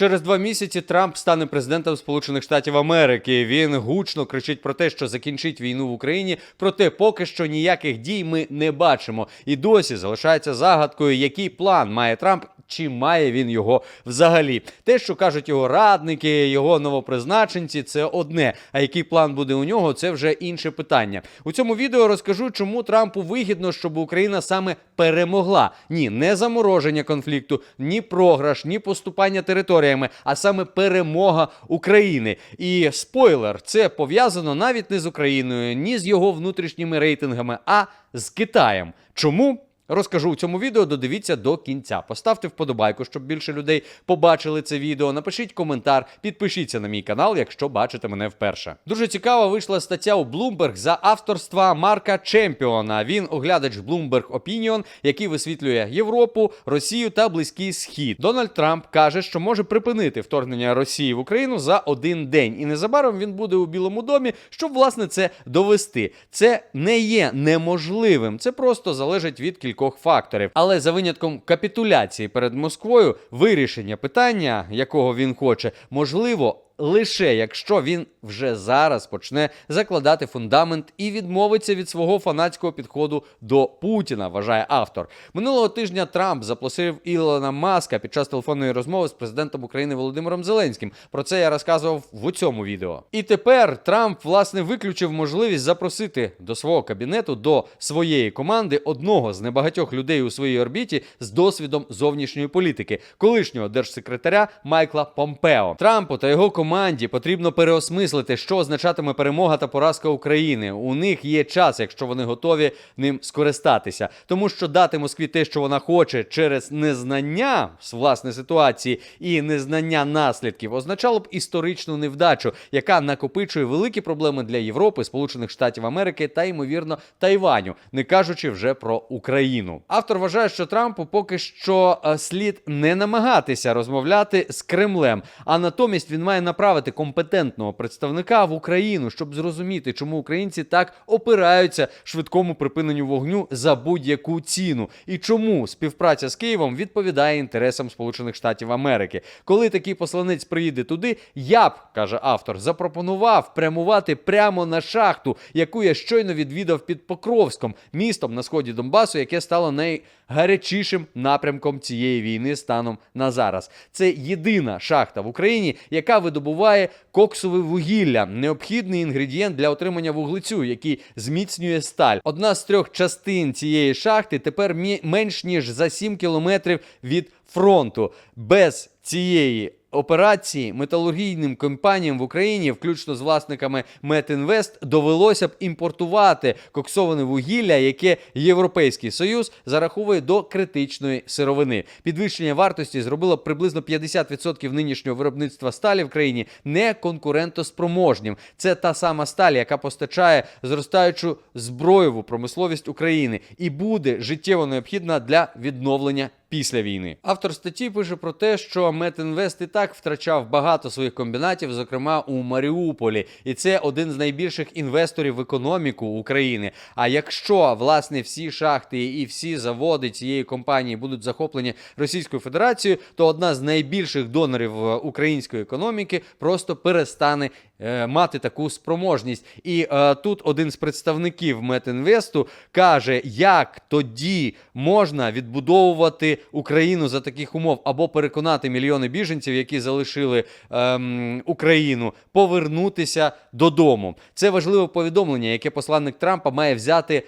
Через два місяці Трамп стане президентом Сполучених Штатів Америки. Він гучно кричить про те, що закінчить війну в Україні. Проте поки що ніяких дій ми не бачимо. І досі залишається загадкою, який план має Трамп. Чи має він його взагалі? Те, що кажуть його радники, його новопризначенці, це одне. А який план буде у нього, це вже інше питання. У цьому відео розкажу, чому Трампу вигідно, щоб Україна саме перемогла. Ні, не замороження конфлікту, ні програш, ні поступання територіями, а саме перемога України. І спойлер, це пов'язано навіть не з Україною, ні з його внутрішніми рейтингами, а з Китаєм. Чому? Розкажу у цьому відео, додивіться до кінця. Поставте вподобайку, щоб більше людей побачили це відео. Напишіть коментар, підпишіться на мій канал, якщо бачите мене вперше. Дуже цікава вийшла стаття у Bloomberg за авторства Марка Чемпіона. Він оглядач Bloomberg Opinion, який висвітлює Європу, Росію та Близький Схід. Дональд Трамп каже, що може припинити вторгнення Росії в Україну за один день, і незабаром він буде у Білому домі, щоб власне це довести. Це не є неможливим, це просто залежить від кількох факторів. Але за винятком капітуляції перед Москвою, вирішення питання, якого він хоче, можливо. Лише якщо він вже зараз почне закладати фундамент і відмовиться від свого фанатського підходу до Путіна, вважає автор. Минулого тижня Трамп запросив Ілона Маска під час телефонної розмови з президентом України Володимиром Зеленським. Про це я розказував в цьому відео. І тепер Трамп власне виключив можливість запросити до свого кабінету до своєї команди одного з небагатьох людей у своїй орбіті з досвідом зовнішньої політики, колишнього держсекретаря Майкла Помпео. Трампу та його команді потрібно переосмислити, що означатиме перемога та поразка України. У них є час, якщо вони готові ним скористатися, тому що дати Москві те, що вона хоче, через незнання з власне ситуації і незнання наслідків, означало б історичну невдачу, яка накопичує великі проблеми для Європи, Сполучених Штатів Америки та ймовірно Тайваню, не кажучи вже про Україну. Автор вважає, що Трампу поки що е, слід не намагатися розмовляти з Кремлем, а натомість він має направити компетентного представника в Україну, щоб зрозуміти, чому українці так опираються швидкому припиненню вогню за будь-яку ціну, і чому співпраця з Києвом відповідає інтересам Сполучених Штатів Америки. Коли такий посланець приїде туди, я б каже автор, запропонував прямувати прямо на шахту, яку я щойно відвідав під Покровськом, містом на сході Донбасу, яке стало найгарячішим напрямком цієї війни станом на зараз. Це єдина шахта в Україні, яка видобуває коксове вугілля, необхідний інгредієнт для отримання вуглецю, який зміцнює сталь. Одна з трьох частин цієї шахти тепер менш ніж за 7 кілометрів від фронту. Без цієї операції металургійним компаніям в Україні, включно з власниками Метінвест, довелося б імпортувати коксоване вугілля, яке Європейський Союз зараховує до критичної сировини. Підвищення вартості зробило б приблизно 50% нинішнього виробництва сталі в країні не конкурентоспроможнім. Це та сама сталь, яка постачає зростаючу зброєву промисловість України і буде життєво необхідна для відновлення після війни. Автор статті пише про те, що Метінвест і так втрачав багато своїх комбінатів, зокрема у Маріуполі, і це один з найбільших інвесторів в економіку України. А якщо власне всі шахти і всі заводи цієї компанії будуть захоплені Російською Федерацією, то одна з найбільших донорів е, української економіки просто перестане мати таку спроможність. І е, тут один з представників Метінвесту каже, як тоді можна відбудовувати Україну за таких умов, або переконати мільйони біженців, які залишили ем, Україну, повернутися додому. Це важливе повідомлення, яке посланник Трампа має взяти.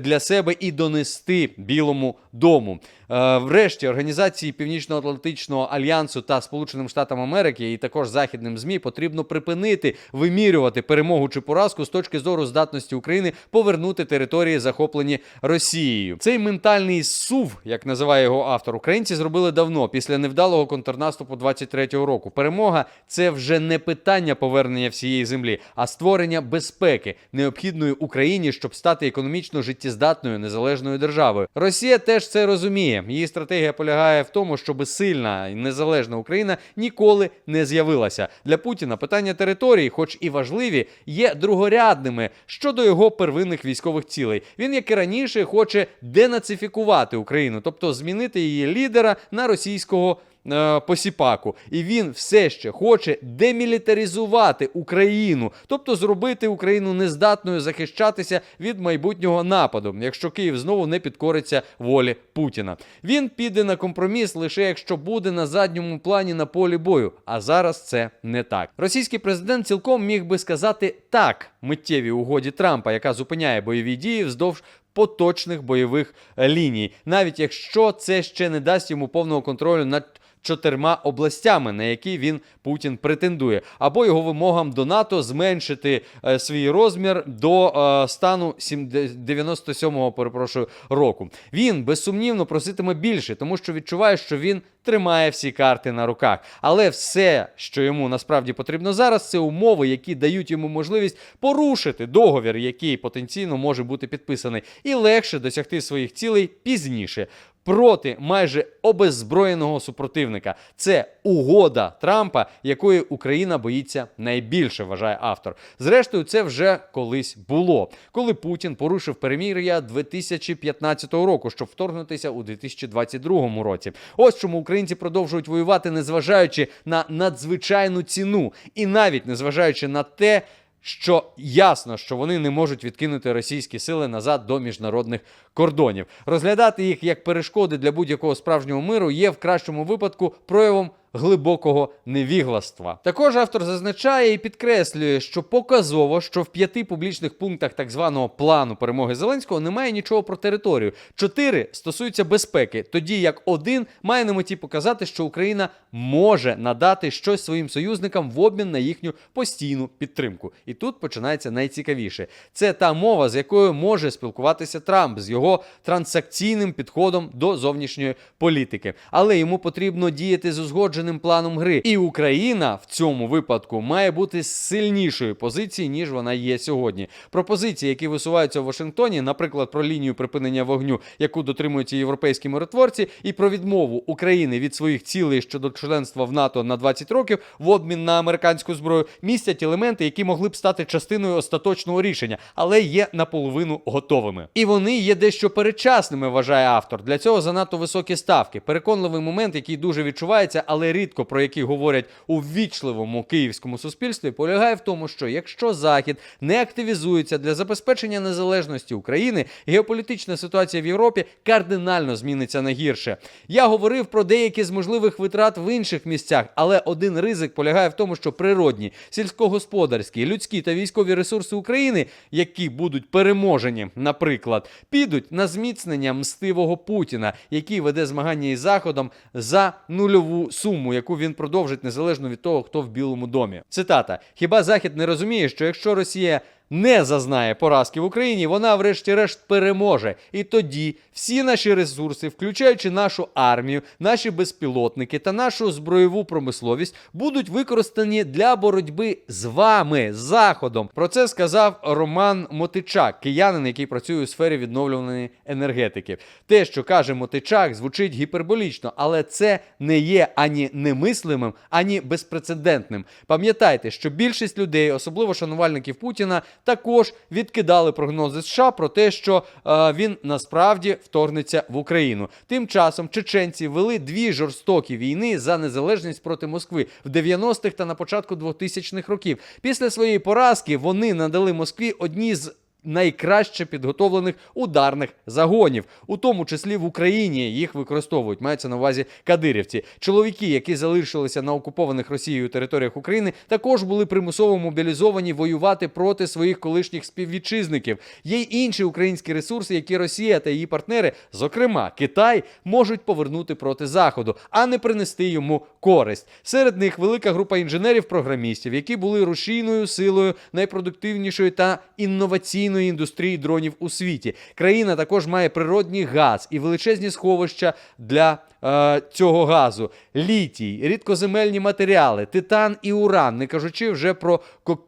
Для себе і донести Білому дому. Е, врешті організації Північно-Атлантичного альянсу та Сполученим Штатам Америки і також західним змі потрібно припинити вимірювати перемогу чи поразку з точки зору здатності України повернути території, захоплені Росією. Цей ментальний сув, як називає його автор, українці зробили давно після невдалого контрнаступу 23-го року. Перемога це вже не питання повернення всієї землі, а створення безпеки, необхідної Україні, щоб стати економічно життєздатною незалежною державою. Росія теж це розуміє. Її стратегія полягає в тому, щоб сильна і незалежна Україна ніколи не з'явилася. Для Путіна питання території, хоч і важливі, є другорядними щодо його первинних військових цілей. Він, як і раніше, хоче денацифікувати Україну, тобто змінити її лідера на російського е, посіпаку, і він все ще хоче демілітаризувати Україну, тобто зробити Україну нездатною захищатися від майбутнього нападу, якщо Київ знову не підкориться волі Путіна. Він піде на компроміс лише якщо буде на задньому плані на полі бою. А зараз це не так. Російський президент цілком міг би сказати так миттєвій угоді Трампа, яка зупиняє бойові дії вздовж поточних бойових ліній, навіть якщо це ще не дасть йому повного контролю над чотирма областями, на які він Путін претендує, або його вимогам до НАТО зменшити е, свій розмір до е, стану 97-го, перепрошую, року. Він безсумнівно проситиме більше, тому що відчуває, що він тримає всі карти на руках. Але все, що йому насправді потрібно зараз, це умови, які дають йому можливість порушити договір, який потенційно може бути підписаний, і легше досягти своїх цілей пізніше. Проти майже обеззброєного супротивника це угода Трампа, якої Україна боїться найбільше, вважає автор. Зрештою, це вже колись було, коли Путін порушив перемір'я 2015 року, щоб вторгнутися у 2022 році. Ось чому українці продовжують воювати, незважаючи на надзвичайну ціну, і навіть незважаючи на те. Що ясно, що вони не можуть відкинути російські сили назад до міжнародних кордонів. Розглядати їх як перешкоди для будь-якого справжнього миру є в кращому випадку проявом глибокого невігластва. Також автор зазначає і підкреслює, що показово, що в п'яти публічних пунктах так званого плану перемоги Зеленського немає нічого про територію. Чотири стосуються безпеки, тоді як один має на меті показати, що Україна може надати щось своїм союзникам в обмін на їхню постійну підтримку. І тут починається найцікавіше. Це та мова, з якою може спілкуватися Трамп з його транзакційним підходом до зовнішньої політики. Але йому потрібно діяти з узгодженим планом гри. І Україна в цьому випадку має бути з сильнішої позиції, ніж вона є сьогодні. Пропозиції, які висуваються в Вашингтоні, наприклад, про лінію припинення вогню, яку дотримуються європейські миротворці, і про відмову України від своїх цілей щодо членства в НАТО на 20 років в обмін на американську зброю, містять елементи, які могли б стати частиною остаточного рішення, але є наполовину готовими. І вони є дещо передчасними, вважає автор. Для цього занадто високі ставки. Переконливий момент, який дуже відчувається, але рідко про який говорять у ввічливому київському суспільстві, полягає в тому, що якщо Захід не активізується для забезпечення незалежності України, геополітична ситуація в Європі кардинально зміниться на гірше. Я говорив про деякі з можливих витрат в інших місцях, але один ризик полягає в тому, що природні, сільськогосподарські, людські та військові ресурси України, які будуть переможені, наприклад, підуть на зміцнення мстивого Путіна, який веде змагання із Заходом за нульову суму, яку він продовжить незалежно від того, хто в Білому домі. Цитата: Хіба Захід не розуміє, що якщо Росія не зазнає поразки в Україні, вона, врешті-решт, переможе. І тоді всі наші ресурси, включаючи нашу армію, наші безпілотники та нашу збройову промисловість, будуть використані для боротьби з вами, з заходом. Про це сказав Роман Мотичак, киянин, який працює у сфері відновлюваної енергетики. Те, що каже Мотичак, звучить гіперболічно, але це не є ані немислимим, ані безпрецедентним. Пам'ятайте, що більшість людей, особливо шанувальників Путіна, також відкидали прогнози США про те, що е, він насправді вторгнеться в Україну. Тим часом чеченці вели дві жорстокі війни за незалежність проти Москви в 90-х та на початку 2000-х років. Після своєї поразки вони надали Москві одні з найкраще підготовлених ударних загонів, у тому числі в Україні їх використовують. Мається на увазі кадирівці. Чоловіки, які залишилися на окупованих Росією територіях України, також були примусово мобілізовані воювати проти своїх колишніх співвітчизників. Є й інші українські ресурси, які Росія та її партнери, зокрема Китай, можуть повернути проти заходу, а не принести йому користь. Серед них велика група інженерів-програмістів, які були рушійною силою найпродуктивнішої та інноваційної індустрії дронів у світі. Країна також має природній газ і величезні сховища для е, цього газу: літій, рідкоземельні матеріали, титан і уран, не кажучи вже про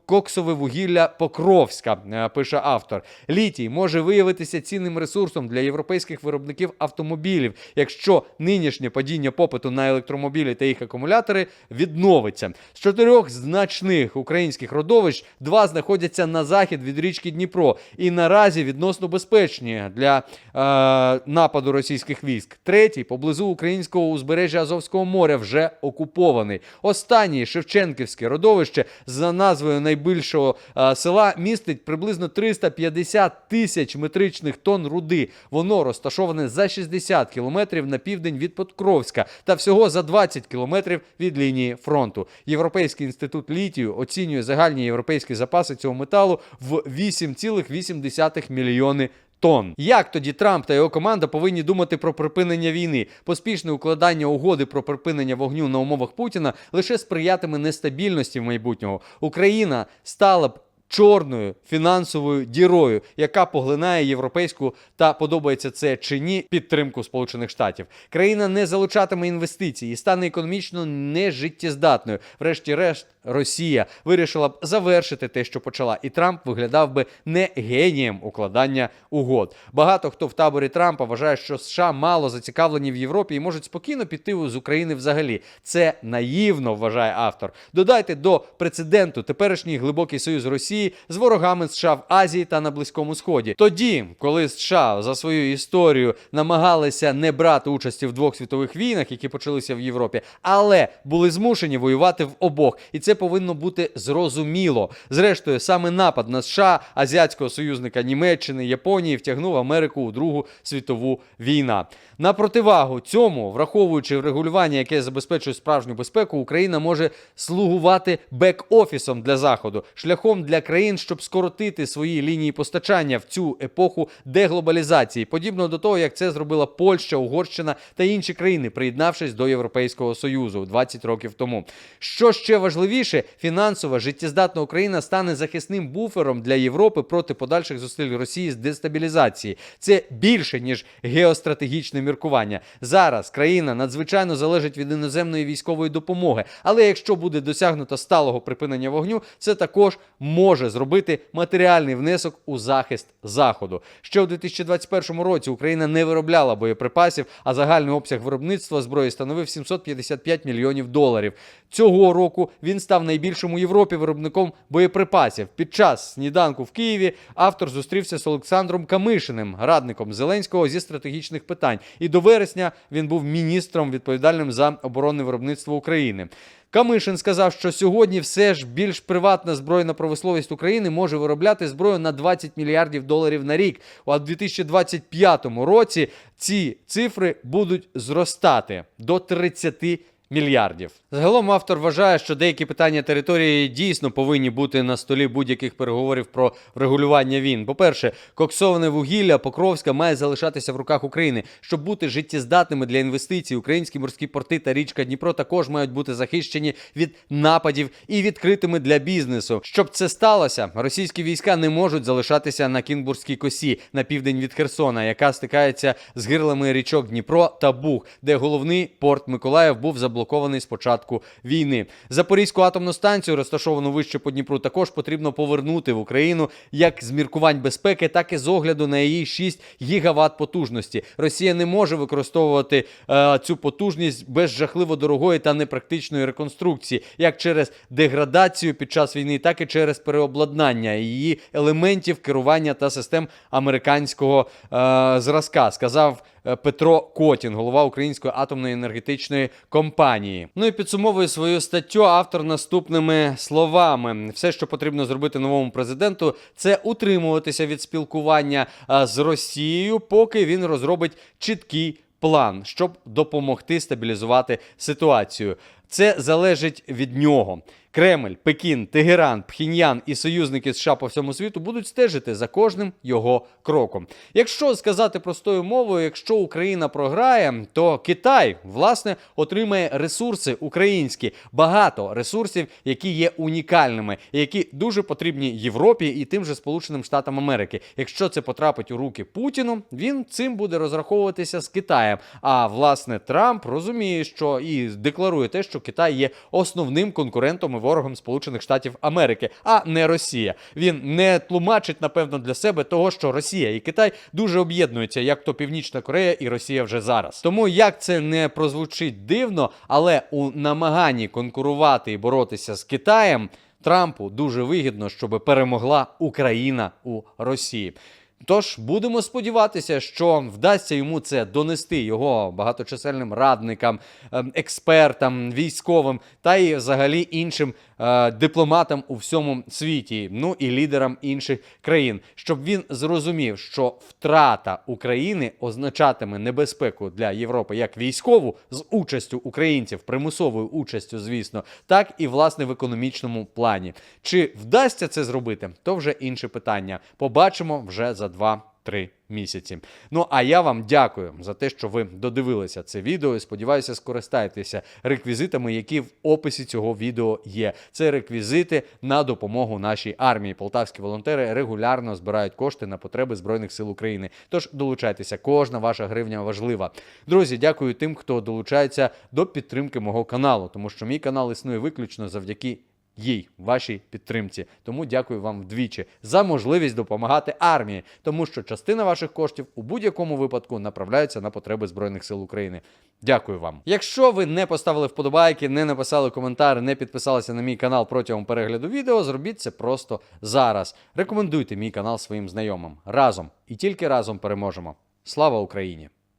коксове вугілля Покровська, е, пише автор. Літій може виявитися цінним ресурсом для європейських виробників автомобілів, якщо нинішнє падіння попиту на електромобілі та їх акумулятори відновиться. З чотирьох значних українських родовищ два знаходяться на захід від річки Дніпро. І наразі відносно безпечні для е, нападу російських військ. Третій поблизу українського узбережжя Азовського моря вже окупований. Останній Шевченківське родовище за назвою найбільшого е, села містить приблизно 350 тисяч метричних тонн руди. Воно розташоване за 60 кілометрів на південь від Покровська та всього за 20 кілометрів від лінії фронту. Європейський інститут літію оцінює загальні європейські запаси цього металу в 8,8 мільйони тонн. Як тоді Трамп та його команда повинні думати про припинення війни? Поспішне укладання угоди про припинення вогню на умовах Путіна лише сприятиме нестабільності в майбутнього. Україна стала б. Чорною фінансовою дірою, яка поглинає європейську та подобається це чи ні підтримку Сполучених Штатів. Країна не залучатиме інвестиції і стане економічно нежиттєздатною. Врешті-решт, Росія вирішила б завершити те, що почала, і Трамп виглядав би не генієм укладання угод. Багато хто в таборі Трампа вважає, що США мало зацікавлені в Європі і можуть спокійно піти з України взагалі. Це наївно, вважає автор. Додайте до прецеденту теперішній глибокий союз Росії з ворогами США в Азії та на Близькому Сході. Тоді, коли США за свою історію намагалися не брати участі в двох світових війнах, які почалися в Європі, але були змушені воювати в обох, і це повинно бути зрозуміло. Зрештою, саме напад на США, азіатського союзника Німеччини, Японії втягнув Америку у Другу світову війну. На противагу цьому, враховуючи регулювання, яке забезпечує справжню безпеку, Україна може слугувати бек-офісом для заходу, шляхом для країн, щоб скоротити свої лінії постачання в цю епоху деглобалізації, подібно до того, як це зробила Польща, Угорщина та інші країни, приєднавшись до Європейського союзу 20 років тому. Що ще важливіше, фінансова життєздатна Україна стане захисним буфером для Європи проти подальших зусиль Росії з дестабілізації. Це більше ніж геостратегічне міркування. Зараз країна надзвичайно залежить від іноземної військової допомоги. Але якщо буде досягнуто сталого припинення вогню, це також може зробити матеріальний внесок у захист заходу. Ще у 2021 році Україна не виробляла боєприпасів, а загальний обсяг виробництва зброї становив 755 мільйонів доларів. Цього року він став найбільшим у Європі виробником боєприпасів. Під час сніданку в Києві автор зустрівся з Олександром Камишиним, радником Зеленського зі стратегічних питань. І до вересня він був міністром відповідальним за оборонне виробництво України. Камишин сказав, що сьогодні все ж більш приватна збройна промисловість України може виробляти зброю на 20 мільярдів доларів на рік. А в 2025 році ці цифри будуть зростати до 30 мільярдів. Загалом автор вважає, що деякі питання території дійсно повинні бути на столі будь-яких переговорів про врегулювання війн. По-перше, коксоване вугілля Покровська має залишатися в руках України, щоб бути життєздатними для інвестицій. Українські морські порти та річка Дніпро також мають бути захищені від нападів і відкритими для бізнесу. Щоб це сталося, російські війська не можуть залишатися на Кінбурзькій косі на південь від Херсона, яка стикається з гирлами річок Дніпро та Буг, де головний порт Миколаїв був заблокований з початку війни. Запорізьку атомну станцію, розташовану вище по Дніпру, також потрібно повернути в Україну як з міркувань безпеки, так і з огляду на її 6 гігават потужності. Росія не може використовувати е, цю потужність без жахливо дорогої та непрактичної реконструкції, як через деградацію під час війни, так і через переобладнання її елементів керування та систем американського е, зразка, сказав. Е, Петро Котін, голова Української атомної енергетичної компанії. Ну і підсумовує свою статтю автор наступними словами: все, що потрібно зробити новому президенту, це утримуватися від спілкування з Росією, поки він розробить чіткий план, щоб допомогти стабілізувати ситуацію. Це залежить від нього. Кремль, Пекін, Тегеран, Пхіньян і союзники США по всьому світу будуть стежити за кожним його кроком. Якщо сказати простою мовою, якщо Україна програє, то Китай власне отримає ресурси українські, багато ресурсів, які є унікальними, які дуже потрібні Європі і тим же Сполученим Штатам Америки. Якщо це потрапить у руки Путіну, він цим буде розраховуватися з Китаєм. А власне Трамп розуміє, що і декларує те, що Китай є основним конкурентом ворогом Сполучених Штатів Америки, а не Росія. Він не тлумачить, напевно, для себе того, що Росія і Китай дуже об'єднуються, як то Північна Корея і Росія вже зараз. Тому як це не прозвучить дивно, але у намаганні конкурувати і боротися з Китаєм. Трампу дуже вигідно, щоб перемогла Україна у Росії. Тож будемо сподіватися, що вдасться йому це донести його багаточисельним радникам, ем, експертам, військовим та й взагалі іншим е, дипломатам у всьому світі, ну і лідерам інших країн, щоб він зрозумів, що втрата України означатиме небезпеку для Європи як військову з участю українців, примусовою участю, звісно, так і власне в економічному плані. Чи вдасться це зробити, то вже інше питання. Побачимо вже за 2-3 місяці. Ну а я вам дякую за те, що ви додивилися це відео. Сподіваюся, скористаєтеся реквізитами, які в описі цього відео є. Це реквізити на допомогу нашій армії. Полтавські волонтери регулярно збирають кошти на потреби збройних сил України. Тож долучайтеся, кожна ваша гривня важлива. Друзі, дякую тим, хто долучається до підтримки мого каналу, тому що мій канал існує виключно завдяки їй, вашій підтримці. Тому дякую вам вдвічі за можливість допомагати армії, тому що частина ваших коштів у будь-якому випадку направляється на потреби Збройних сил України. Дякую вам. Якщо ви не поставили вподобайки, не написали коментар, не підписалися на мій канал протягом перегляду відео, зробіть це просто зараз. Рекомендуйте мій канал своїм знайомим. Разом і тільки разом переможемо. Слава Україні!